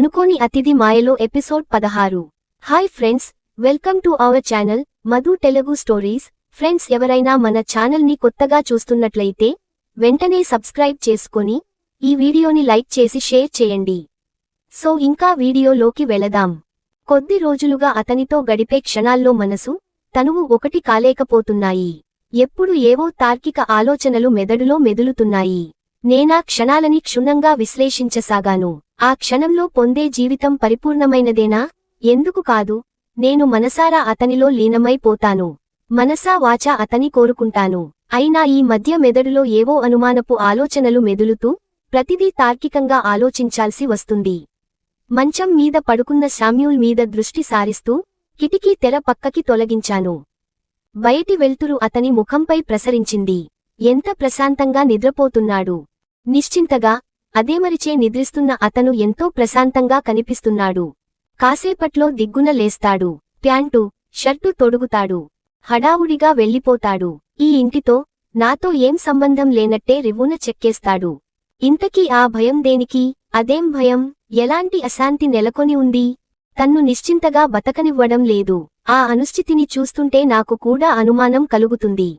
అనుకోని అతిథి మాయలో ఎపిసోడ్ పదహారు. Hi friends welcome to our channel Madhu Telugu stories. Friends ఎవరైనా మన ఛానల్ని కొత్తగా చూస్తున్నట్లయితే వెంటనే సబ్స్క్రైబ్ చేసుకొని ఈ వీడియోని లైక్ చేసి షేర్ చేయండి. సో ఇంకా వీడియోలోకి వెళదాం. కొద్ది రోజులుగా అతనితో గడిపే క్షణాల్లో మనసు తనువు ఒకటి కాలేకపోతున్నాయి. ఎప్పుడు ఏవో తార్కిక ఆలోచనలు మెదడులో మెదులుతున్నాయి. నేనా క్షణాలని క్షుణ్ణంగా విశ్లేషించసాగాను. ఆ క్షణంలో పొందే జీవితం పరిపూర్ణమైనదేనా? ఎందుకు కాదు. నేను మనసారా అతనిలో లీనమైపోతాను మనసా వాచా అతని కోరుకుంటాను. అయినా ఈ మధ్య మెదడులో ఏవో అనుమానపు ఆలోచనలు మెదులుతూ ప్రతిదీ తార్కికంగా ఆలోచించాల్సి వస్తుంది. మంచం మీద పడుకున్న శామ్యూల్ మీద దృష్టి సారిస్తూ కిటికీ తెర పక్కకి తొలగించాను. బయటి వెళ్తురు అతని ముఖంపై ప్రసరించింది. ఎంత ప్రశాంతంగా నిద్రపోతున్నాడు. నిశ్చింతగా అదేమరిచే నిద్రిస్తున్న అతను ఎంతో ప్రశాంతంగా కనిపిస్తున్నాడు. కాసేపట్లో దిగ్గున లేస్తాడు. ప్యాంటు షర్టు తొడుగుతాడు. హడావుడిగా వెళ్ళిపోతాడు. ఈ ఇంటితో నాతో ఏం సంబంధం లేనట్టే రివ్వున చెక్కేస్తాడు. ఇంతకీ ఆ భయం దేనికి? అదేం భయం? ఎలాంటి అశాంతి నెలకొని ఉంది? తన్ను నిశ్చింతగా బతకనివ్వడం లేదు. ఆ అనుశ్చితిని చూస్తుంటే నాకు కూడా అనుమానం కలుగుతుంది.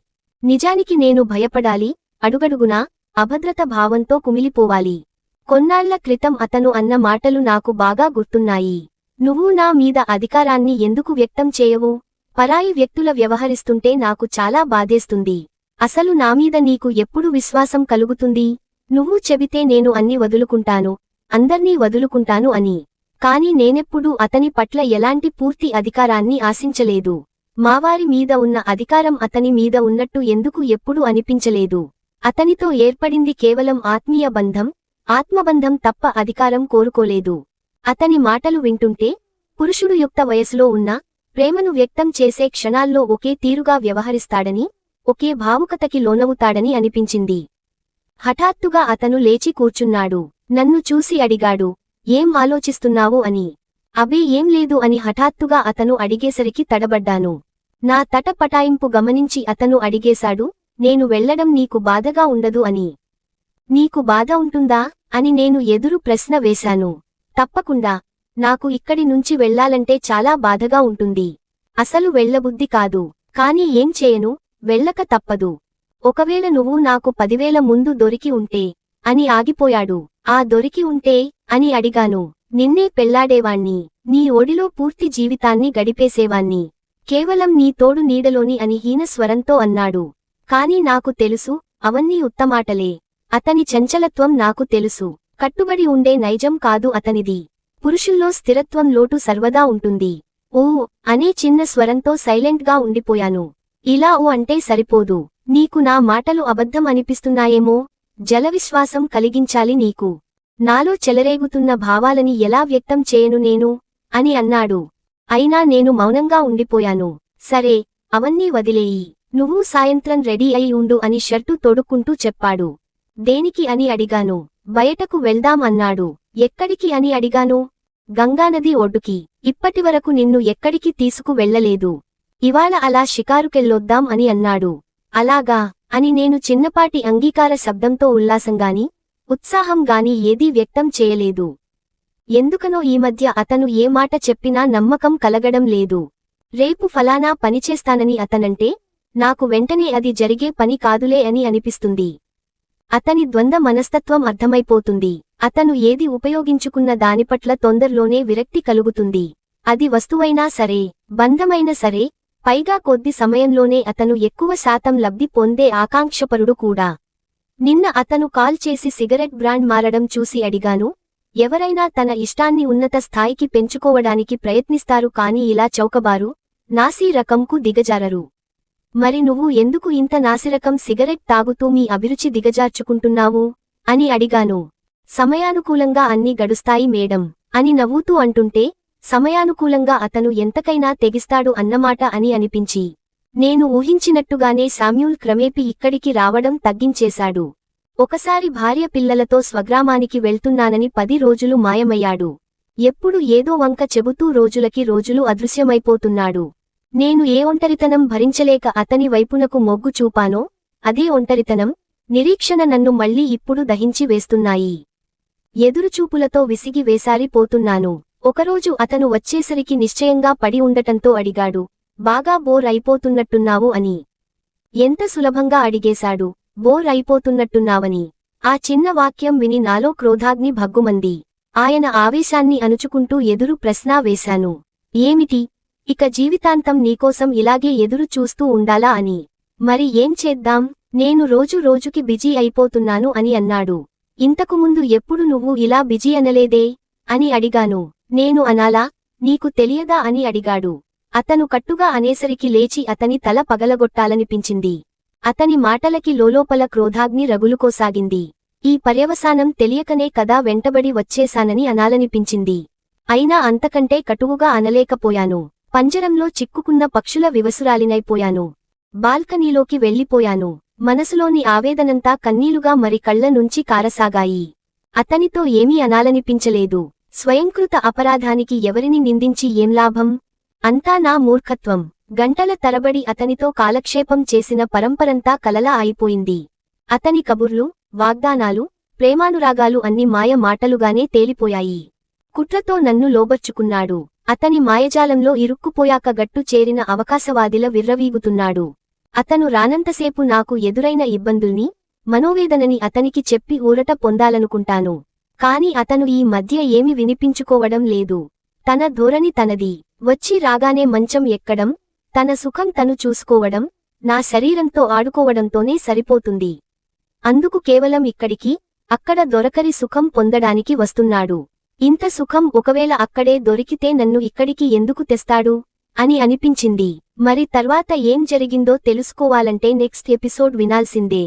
నిజానికి నేను భయపడాలి అడుగడుగునా? అభద్రత భావంతో కుమిలిపోవాలి. కొన్నాళ్ళ క్రితం అతను అన్న మాటలు నాకు బాగా గుర్తున్నాయి. నువ్వు నా మీద అధికారాన్ని ఎందుకు వ్యక్తం చేయవు? పరాయి వ్యక్తుల వ్యవహరిస్తుంటే నాకు చాలా బాధేస్తుంది. అసలు నామీద నీకు ఎప్పుడు విశ్వాసం కలుగుతుంది? నువ్వు చెబితే నేను అన్ని వదులుకుంటాను. అందర్నీ వదులుకుంటాను అని. కాని నేనెప్పుడూ అతని పట్ల ఎలాంటి పూర్తి అధికారాన్ని ఆశించలేదు. మావారి మీద ఉన్న అధికారం అతని మీద ఉన్నట్టు ఎందుకు ఎప్పుడు అనిపించలేదు. అతనితో ఏర్పడింది కేవలం ఆత్మీయ బంధం ఆత్మబంధం తప్ప అధికారం కోరుకోలేదు. అతని మాటలు వింటుంటే పురుషుడు యుక్త వయసులో ఉన్న ప్రేమను వ్యక్తం చేసే క్షణాల్లో ఒకే తీరుగా వ్యవహరిస్తాడని ఒకే భావుకతకి లోనవుతాడని అనిపించింది. హఠాత్తుగా అతను లేచి కూర్చున్నాడు. నన్ను చూసి అడిగాడు ఏం ఆలోచిస్తున్నావు అని? అబే ఏం లేదు అని హఠాత్తుగా అతను అడిగేసరికి తడబడ్డాను. నా తట పటాయింపు గమనించి అతను అడిగేశాడు నేను వెళ్ళడం నీకు బాధగా ఉండదు అని. నీకు బాధ ఉంటుందా? అని నేను ఎదురు ప్రశ్న వేశాను. తప్పకుండా. నాకు ఇక్కడి నుంచి వెళ్ళాలంటే చాలా బాధగా ఉంటుంది. అసలు వెళ్ళబుద్ధి కాదు. కాని ఏం చేయను? వెళ్ళక తప్పదు. ఒకవేళ నువ్వు నాకు పదివేల ముందు దొరికి ఉంటే అని ఆగిపోయాడు. ఆ దొరికి ఉంటే అని అడిగాను. నిన్నే పెళ్ళాడేవాణ్ణి. నీ ఒడిలో పూర్తి జీవితాన్ని గడిపేసేవాణ్ణి. కేవలం నీ తోడు నీడలోని అని హీనస్వరంతో అన్నాడు. కాని నాకు తెలుసు అవన్నీ ఉత్తమాటలే. అతని చంచలత్వం నాకు తెలుసు. కట్టుబడి ఉండే నైజం కాదు అతనిది. పురుషుల్లో స్థిరత్వం లోటు సర్వదా ఉంటుంది. ఓ అనే చిన్న స్వరంతో సైలెంట్గా ఉండిపోయాను. ఇలా ఓ అంటే సరిపోదు. నీకు నా మాటలు అబద్ధం అనిపిస్తున్నాయేమో? జలవిశ్వాసం కలిగించాలి నీకు. నాలో చెలరేగుతున్న భావాలని ఎలా వ్యక్తం చేయను నేను? అని అన్నాడు. అయినా నేను మౌనంగా ఉండిపోయాను. సరే అవన్నీ వదిలేయి. నువ్వు సాయంత్రం రెడీ అయి ఉండు అని షర్టు తొడుక్కుంటూ చెప్పాడు. దేనికి అని అడిగాను. బయటకు వెళ్దాం అన్నాడు. ఎక్కడికి అని అడిగాను. గంగానది ఒడ్డుకి. ఇప్పటివరకు నిన్ను ఎక్కడికి తీసుకు వెళ్ళలేదు. ఇవాళ అలా షికారుకెళ్ళొద్దాం అని అన్నాడు. అలాగా అని నేను చిన్నపాటి అంగీకార శబ్దంతో ఉల్లాసంగాని ఉత్సాహంగాని ఏదీ వ్యక్తం చేయలేదు. ఎందుకనో ఈ మధ్య అతను ఏ మాట చెప్పినా నమ్మకం కలగడం లేదు. రేపు ఫలానా పనిచేస్తానని అతనంటే నాకు వెంటనే అది జరిగే పని కాదులే అని అనిపిస్తుంది. అతని ద్వంద్వ మనస్తత్వం అర్థమైపోతుంది. అతను ఏది ఉపయోగించుకున్న దానిపట్ల తొందరలోనే విరక్తి కలుగుతుంది. అది వస్తువైనా సరే బంధమైన సరే పైగా కొద్ది సమయంలోనే అతను ఎక్కువ శాతం లబ్ధి పొందే ఆకాంక్షపరుడు కూడా. నిన్న అతను కాల్ చేసి సిగరెట్ బ్రాండ్ మారడం చూసి అడిగాను ఎవరైనా తన ఇష్టాన్ని ఉన్నత స్థాయికి పెంచుకోవడానికి ప్రయత్నిస్తారు కాని ఇలా చౌకబారు నాసీ రకంకు దిగజారరు. మరి నువ్వు ఎందుకు ఇంత నాసిరకం సిగరెట్ తాగుతూ మీ అభిరుచి దిగజార్చుకుంటున్నావు? అని అడిగాను. సమయానుకూలంగా అన్నీ గడుస్తాయి మేడం అని నవ్వుతూ అంటుంటే సమయానుకూలంగా అతను ఎంతకైనా తెగిస్తాడు అన్నమాట అని అనిపించి. నేను ఊహించినట్టుగానే శామ్యూల్ క్రమేపి ఇక్కడికి రావడం తగ్గించేశాడు. ఒకసారి భార్య పిల్లలతో స్వగ్రామానికి వెళ్తున్నానని పది రోజులు మాయమయ్యాడు. ఎప్పుడు ఏదో వంక చెబుతూ రోజులకి రోజులు అదృశ్యమైపోతున్నాడు. నేను ఏ ఒంటరితనం భరించలేక అతని వైపునకు మొగ్గు చూపానో అదే ఒంటరితనం నిరీక్షణ నన్ను మళ్ళీ ఇప్పుడు దహించి వేస్తున్నాయి. ఎదురుచూపులతో విసిగి వేసారిపోతున్నాను. ఒకరోజు అతను వచ్చేసరికి నిశ్చయంగా పడి ఉండటంతో అడిగాడు బాగా బోర్ అయిపోతున్నట్టున్నావు అని. ఎంత సులభంగా అడిగేశాడు బోర్ అయిపోతున్నట్టున్నావని ఆ చిన్న వాక్యం విని నాలో క్రోధాగ్ని భగ్గుమంది. ఆయన ఆవేశాన్ని అణుచుకుంటూ ఎదురు ప్రశ్నా వేశాను ఏమిటి? ఇక జీవితాంతం నీకోసం ఇలాగే ఎదురు చూస్తూ ఉండాలా అని. మరి ఏం చేద్దాం? నేను రోజు రోజుకి బిజీ అయిపోతున్నాను అని అన్నాడు. ఇంతకు ముందు ఎప్పుడు నువ్వు ఇలా బిజీ అనలేదే? అని అడిగాను. నేను అనాలా? నీకు తెలియదా అని అడిగాడు. అతను కట్టుగా అనేసరికి లేచి అతని తల పగలగొట్టాలనిపించింది. అతని మాటలకి లోలోపల క్రోధాగ్ని రగులుకోసాగింది. ఈ పర్యవసానం తెలియకనే కదా వెంటబడి వచ్చేశానని అనాలనిపించింది. అయినా అంతకంటే కటువుగా అనలేకపోయాను. పంజరంలో చిక్కుకున్న పక్షుల వివసురాలినైపోయాను. బాల్కనీలోకి వెళ్ళిపోయాను. మనసులోని ఆవేదనంతా కన్నీలుగా మరి కళ్ళ నుంచి కారసాగాయి. అతనితో ఏమీ అనాలనిపించలేదు. స్వయంకృత అపరాధానికి ఎవరిని నిందించి ఏం లాభం? అంతా నా మూర్ఖత్వం. గంటల తరబడి అతనితో కాలక్షేపం చేసిన పరంపరంతా కలలా అయిపోయింది. అతని కబుర్లు వాగ్దానాలు ప్రేమానురాగాలు అన్ని మాయ మాటలుగానే తేలిపోయాయి. కుట్రతో నన్ను లోబర్చుకున్నాడు. అతని మాయజాలంలో ఇరుక్కుపోయాక గట్టు చేరిన అవకాశవాదిల విర్రవీగుతున్నాడు. అతను రానంతసేపు నాకు ఎదురైన ఇబ్బందుల్ని మనోవేదనని అతనికి చెప్పి ఊరట పొందాలనుకుంటాను. కాని అతను ఈ మధ్య ఏమి వినిపించుకోవడం లేదు. తన ధోరణి తనది. వచ్చి రాగానే మంచం ఎక్కడం తన సుఖం తను చూసుకోవడం నా శరీరంతో ఆడుకోవడంతోనే సరిపోతుంది. అందుకు కేవలం ఇక్కడికి అక్కడ దొరకరి సుఖం పొందడానికి వస్తున్నాడు. ఇంత సుఖం ఒకవేళ అక్కడే దొరికితే నన్ను ఇక్కడికి ఎందుకు తెస్తాడు? అని అనిపించింది. మరి తర్వాత ఏం జరిగిందో తెలుసుకోవాలంటే నెక్స్ట్ ఎపిసోడ్ వినాల్సిందే.